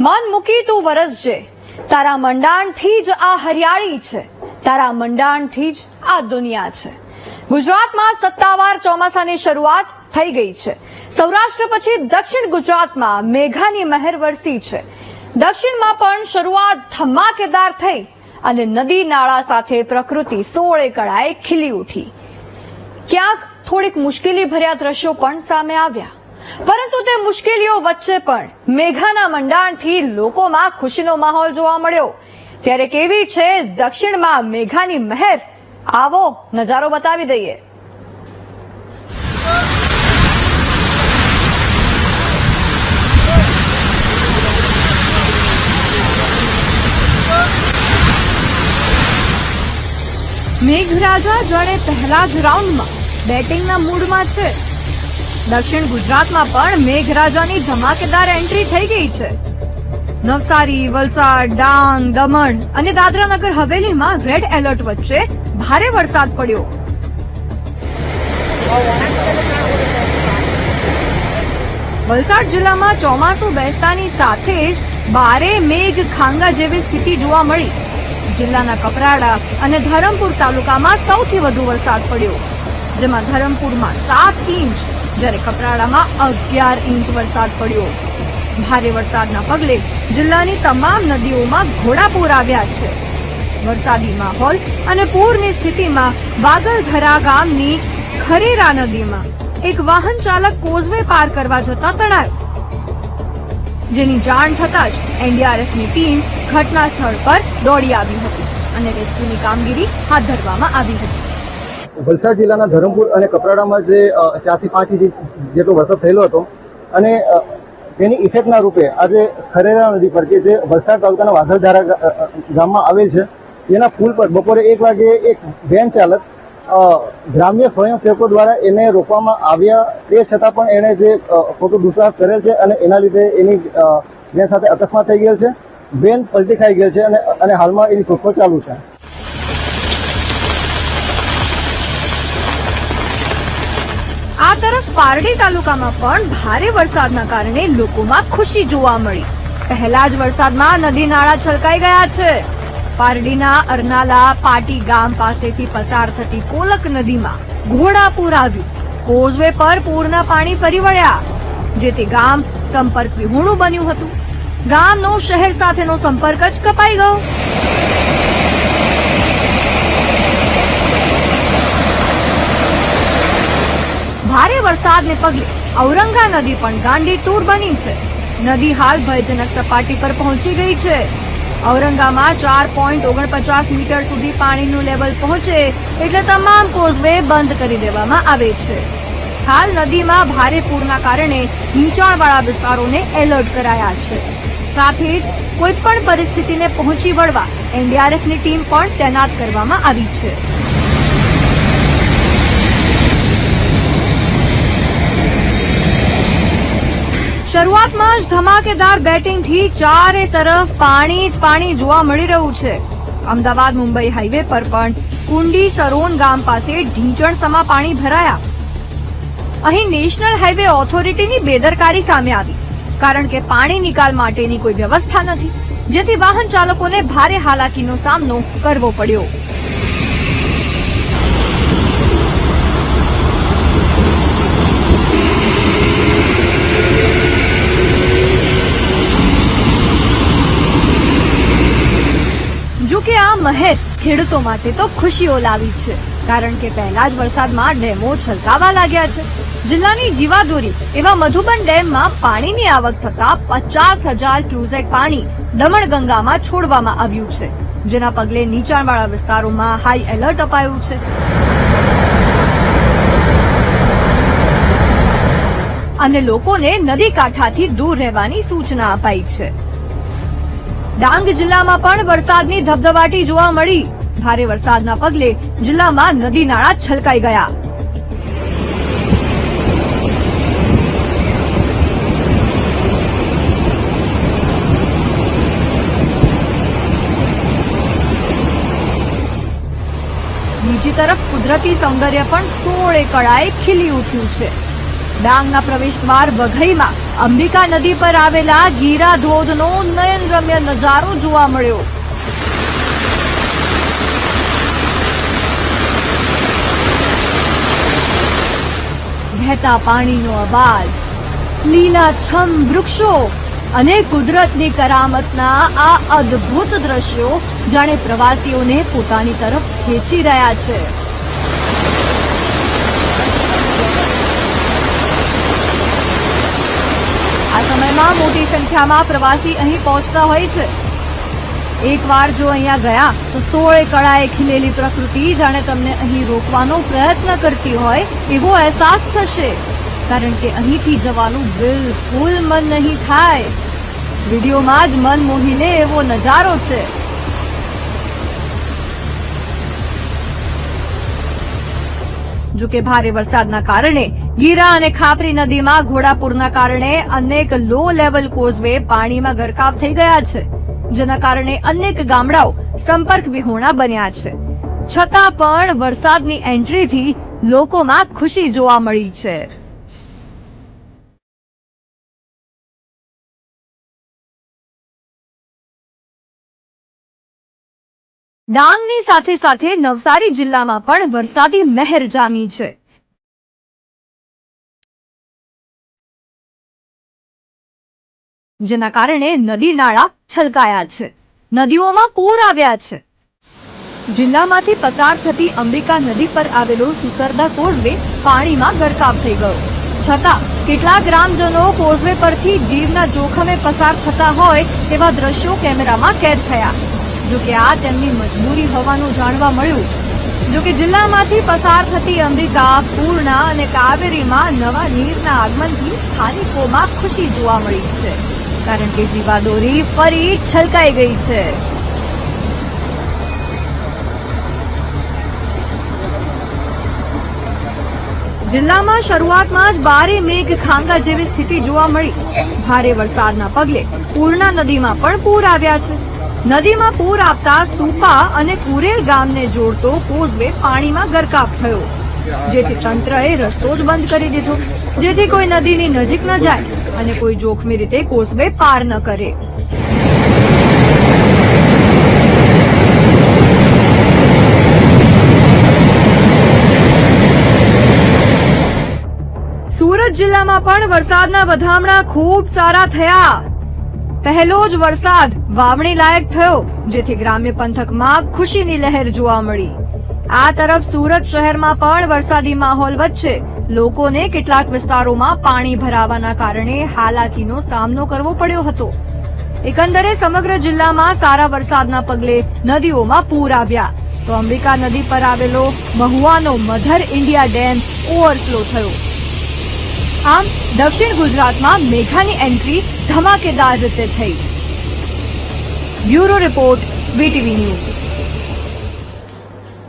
મન મૂકી તું વરસજે તારા મંડાણથી જ આ હરિયાળી છે. તારા મંડાણથી જ આ દુનિયા છે. ગુજરાતમાં સત્તાવાર ચોમાસાની શરૂઆત થઈ ગઈ છે. સૌરાષ્ટ્ર પછી દક્ષિણ ગુજરાતમાં મેઘાની મહેર વરસી છે. દક્ષિણમાં પણ શરૂઆત ધમાકેદાર થઈ અને નદી નાળા સાથે પ્રકૃતિ સોળે કળાએ ખીલી ઉઠી. ક્યાંક થોડીક મુશ્કેલી ભર્યા દ્રશ્યો પણ સામે આવ્યા. પરંતુ તે મુશ્કેલીઓ વચ્ચે પણ મેઘાના મંડાણથી લોકોમાં ખુશીનો માહોલ જોવા મળ્યો. ત્યારે કેવી છે દક્ષિણમાં મેઘાની મહેર? આવો નજારો બતાવી દઈએ. મેઘરાજા જાણે પહેલા જ રાઉન્ડમાં બેટિંગના મૂડમાં છે. દક્ષિણ ગુજરાતમાં પણ મેઘરાજાની ધમાકેદાર એન્ટ્રી થઈ ગઈ છે. નવસારી, વલસાડ, ડાંગ, દમણ અને દાદરાનગર હવેલીમાં રેડ એલર્ટ વચ્ચે ભારે વરસાદ પડ્યો. વલસાડ જિલ્લામાં ચોમાસું બેસતાની સાથે જ બારે મેઘ ખાંગા જેવી સ્થિતિ જોવા મળી. જિલ્લાના કપરાડા અને ધરમપુર તાલુકામાં સૌથી વધુ વરસાદ પડ્યો, જેમાં ધરમપુરમાં સાત ઇંચ જ્યારે કપરાડામાં અગિયાર ઇંચ વરસાદ પડ્યો. ભારે વરસાદના પગલે જિલ્લાની તમામ નદીઓમાં ઘોડાપૂર આવ્યા છે. વરસાદી માહોલ અને પૂરની સ્થિતિમાં વાગલધરા ગામની ખરેરા નદીમાં એક વાહન ચાલક કોઝવે પાર કરવા જતા તણાયો. જેની જાણ થતાં જ એનડીઆરએફની ટીમ ઘટના સ્થળ પર દોડી આવી હતી અને રેસ્ક્યુની કામગીરી હાથ ધરવામાં આવી હતી. વલસાડ જિલ્લાના ધરમપુર અને કપરાડામાં જે ચારથી પાંચ ઇંચ જેટલો વરસાદ થયેલો હતો, અને તેની ઇફેક્ટના રૂપે આજે ખરેરા નદી પર કે જે વલસાડ તાલુકાના વાઘલધારા ગામમાં આવેલ છે, તેના પુલ પર બપોરે એક વાગે એક વેન ચાલક ગ્રામ્ય સ્વયંસેવકો દ્વારા એને રોકવામાં આવ્યા, તે છતાં પણ એણે જે ખોટો દુસ્સાહસ કરેલ છે અને એના લીધે એની વેન સાથે અકસ્માત થઈ ગયેલ છે વેન પલટી ખાઈ ગયેલ છે અને હાલમાં એની શોધખોળ ચાલુ છે. પારડી તાલુકામાં પણ ભારે વરસાદના કારણે લોકોમાં ખુશી જોવા મળી. પહેલા જ વરસાદમાં નદી નાળા છલકાઈ ગયા છે. પારડીના અરનાલા પાટી ગામ પાસેથી પસાર થતી કોલક નદીમાં ઘોડાપૂર આવ્યું કોઝવે પર પૂરના પાણી ફરી વળ્યા, જેથી ગામ સંપર્ક વિહોણું બન્યું હતું. ગામનો શહેર સાથેનો સંપર્ક જ કપાઈ ગયો ભારે વરસાદને પગલે ઔરંગા નદી પણ ગાંડી ટૂર બની છે. નદી હાલ ભયજનક સપાટી પર પહોંચી ગઈ છે. ઔરંગામાં ચાર પોઈન્ટ ઓગણપચાસ મીટર સુધી પાણીનું લેવલ પહોંચે એટલે તમામ કોઝવે બંધ કરી દેવામાં આવે છે. હાલ નદીમાં ભારે પૂરના કારણે નીચાણવાળા વિસ્તારોને એલર્ટ કરાયા છે. સાથે જ કોઈ પણ પરિસ્થિતિને પહોંચી વળવા એનડીઆરએફની ટીમ પણ તૈનાત કરવામાં આવી છે. શરૂઆતમાં જ ધમાકેદાર બેટિંગથી ચારે તરફ પાણી જ પાણી જોવા મળી રહ્યું છે. અમદાવાદ, મુંબઈ હાઈવે પર પણ કુંડી સરોન ગામ પાસે ઢીંચણ સમા પાણી ભરાયા. અહીં નેશનલ હાઈવે ઓથોરિટીની બેદરકારી સામે આવી, કારણ કે પાણી નિકાલ માટેની કોઈ વ્યવસ્થા નથી, જેથી વાહન ચાલકોને ભારે હાલાકીનો સામનો કરવો પડ્યો જો કે આ મહેર ખેડૂતો માટે તો ખુશીઓ લાવી છે. કારણ કે પહેલા જ વરસાદમાં ડેમો છલકાવા લાગ્યા છે. જિલ્લાની જીવાદોરી એવા મધુબન ડેમમાં પાણીની આવક થતા પચાસ હજાર ક્યુસેક પાણી દમણગંગામાં છોડવામાં આવ્યું છે, જેના પગલે નીચાણવાળા વિસ્તારોમાં હાઈ એલર્ટ અપાયું છે. અને લોકોને નદી કાંઠાથી દૂર રહેવાની સૂચના અપાઈ છે. ડાંગ જિલ્લામાં પણ વરસાદની ધબધબાટી જોવા મળી. ભારે વરસાદના પગલે જિલ્લામાં નદી નાળા છલકાઈ ગયા. બીજી તરફ કુદરતી સૌંદર્ય પણ સોળે કળાએ ખીલી ઉઠ્યું છે. ડાંગના પ્રવેશ દ્વાર વઘઈમાં અંબિકા નદી પર આવેલા ગીરા ધોધનો નયનરમ્ય નજારો જોવા મળ્યો. વહેતા પાણીનો અવાજ લીલાછમ વૃક્ષો અને કુદરતની કરામતના આ અદ્ભુત દ્રશ્યો જાણે પ્રવાસીઓને પોતાની તરફ ખેંચી રહ્યા છે. આ સમયમાં મોટી સંખ્યામાં પ્રવાસી અહીં પહોંચતા હોય છે. એકવાર જો અહીંયા ગયા, તો સોળે કળાએ ખીલેલી પ્રકૃતિ જાણે તમને અહીં રોકવાનો પ્રયત્ન કરતી હોય એવો અહેસાસ થશે. કારણ કે અહીંથી જવાનું બિલકુલ મન નહીં થાય. વિડીયોમાં જ મન મોહી લે એવો નજારો છે. જો કે ભારે વરસાદના કારણે ગીરા અને ખાપરી નદીમાં ઘોડાપૂરના કારણે અનેક લો લેવલ કોઝવે પાણીમાં ગરકાવ થઈ ગયા છે. જેના કારણે અનેક ગામડાઓ સંપર્ક વિહોણા બન્યા છે. છતાં પણ વરસાદની એન્ટ્રીથી લોકોમાં ખુશી જોવા મળી છે. ડાંગની સાથે સાથે નવસારી જિલ્લામાં પણ વરસાદી મહેર જામી છે. જેના કારણે નદી નાળા છલકાયા છે. નદીઓમાં પૂર આવ્યા છે. જિલ્લામાંથી પસાર થતી અંબિકા નદી પર આવેલો સુસરદા કોઝવે પાણીમાં ગરકાવ થઈ ગયો. છતાં, કેટલાક ગ્રામજનો કોઝવે પરથી જીવના જોખમે પસાર થતા હોય તેવા દ્રશ્યો કેમેરામાં કેદ થયા. જોકે આ તેમની મજબૂરી હોવાનું જાણવા મળ્યું. જોકે જિલ્લામાંથી પસાર થતી અંબિકા પૂર્ણા અને કાવેરીમાં નવા નીરના આગમનથી સ્થાનિકોમાં ખુશી જોવા મળી છે. કારણ કે જીવાદોરી ફરી છલકાઈ ગઈ છે. જિલ્લામાં શરૂઆતમાં જ બારે મેઘ ખાંગા જેવી સ્થિતિ જોવા મળી. ભારે વરસાદના પગલે પૂર્ણા નદીમાં પણ પૂર આવ્યા છે. નદીમાં પૂર આવતા સુપા અને કુરેલ ગામને જોડતો કોઝવે પાણીમાં ગરકાવ થયો. જેથી તંત્રએ રસ્તો જ બંધ કરી દીધો. જેથી કોઈ નદીની નજીક ન જાય. અને કોઈ જોખમી રીતે કોઝવે પાર ન કરે. સુરત જિલ્લામાં પણ વરસાદના વધામણા ખૂબ સારા થયા. પહેલો જ વરસાદ વાવણી લાયક થયો, જેથી ગ્રામ્ય પંથકમાં ખુશીની લહેર જોવા મળી. આ તરફ સુરત શહેરમાં પણ વરસાદી માહોલ વચ્ચે લોકોને કેટલાક વિસ્તારોમાં પાણી ભરાવાના કારણે હાલાકીનો સામનો કરવો પડ્યો હતો. એકંદરે સમગ્ર જિલ્લામાં સારા વરસાદના પગલે નદીઓમાં પૂર આવ્યા. તો અંબિકા નદી પર આવેલો મહુવાનો મધર ઇન્ડિયા ડેમ ઓવરફ્લો થયો. આમ, દક્ષિણ ગુજરાતમાં મેઘાની એન્ટ્રી ધમાકેદાર રીતે થઈ. Bureau report, VTV news.